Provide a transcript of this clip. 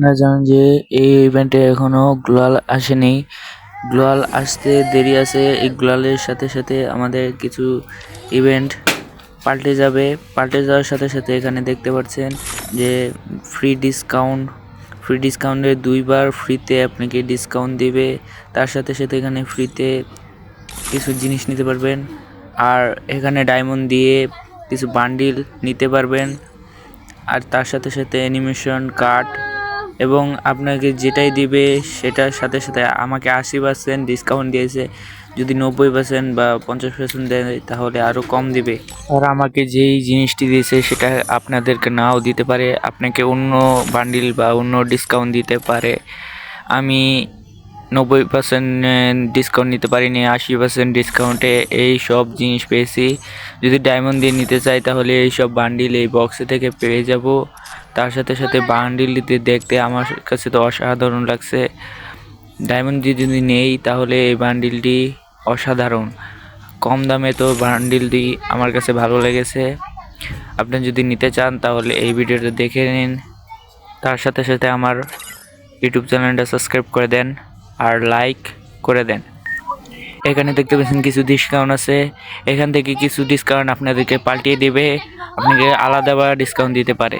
আপনারা জানেন যে এই ইভেন্টে এখনও গ্লোয়াল আসেনি। গ্লোয়াল আসতে দেরি আছে। এই গ্লোয়ালের সাথে সাথে আমাদের কিছু ইভেন্ট পাল্টে যাবে। পাল্টে যাওয়ার সাথে সাথে এখানে দেখতে পাচ্ছেন যে ফ্রি ডিসকাউন্ট ফ্রি ডিসকাউন্টে দুইবার ফ্রিতে আপনাকে ডিসকাউন্ট দেবে। তার সাথে সাথে এখানে ফ্রিতে কিছু জিনিস নিতে পারবেন। আর এখানে ডায়মন্ড দিয়ে কিছু বান্ডিল নিতে পারবেন। আর তার সাথে সাথে অ্যানিমেশন কার্ড এবং আপনাকে যেটাই দিবে সেটার সাথে সাথে আমাকে আশি পার্সেন্ট ডিসকাউন্ট দিয়েছে। যদি নব্বই পার্সেন্ট বা পঞ্চাশ পার্সেন্ট দেয়, তাহলে আরও কম দিবে। আর আমাকে যেই জিনিসটি দিয়েছে, সেটা আপনাদেরকে নাও দিতে পারে। আপনাকে অন্য বান্ডিল বা অন্য ডিসকাউন্ট দিতে পারে। আমি নব্বই পার্সেন্ট ডিসকাউন্ট নিতে পারিনি, আশি পার্সেন্ট ডিসকাউন্টে এই সব জিনিস পেয়েছি। যদি ডায়মন্ড দিয়ে নিতে চাই, তাহলে এই সব বান্ডিল এই বক্সে থেকে পেয়ে যাব। তার সাথে সাথে বান্ডিলটি দেখতে আমার কাছে তো অসাধারণ লাগছে। ডায়মন্ড দিয়ে যদি নেই, তাহলে এই বান্ডিলটি অসাধারণ। কম দামে তো বান্ডিলটি আমার কাছে ভালো লেগেছে। আপনি যদি নিতে চান, তাহলে এই ভিডিওটা দেখে নিন। তার সাথে সাথে আমার ইউটিউব চ্যানেলটা সাবস্ক্রাইব করে দেন আর লাইক করে দেন। এখানে দেখতে পাচ্ছেন কিছু ডিসকাউন্ট আছে। এখান থেকে কিছু ডিসকাউন্ট আপনাদেরকে পাল্টিয়ে দেবে। আপনাকে আলাদা বা ডিসকাউন্ট দিতে পারে।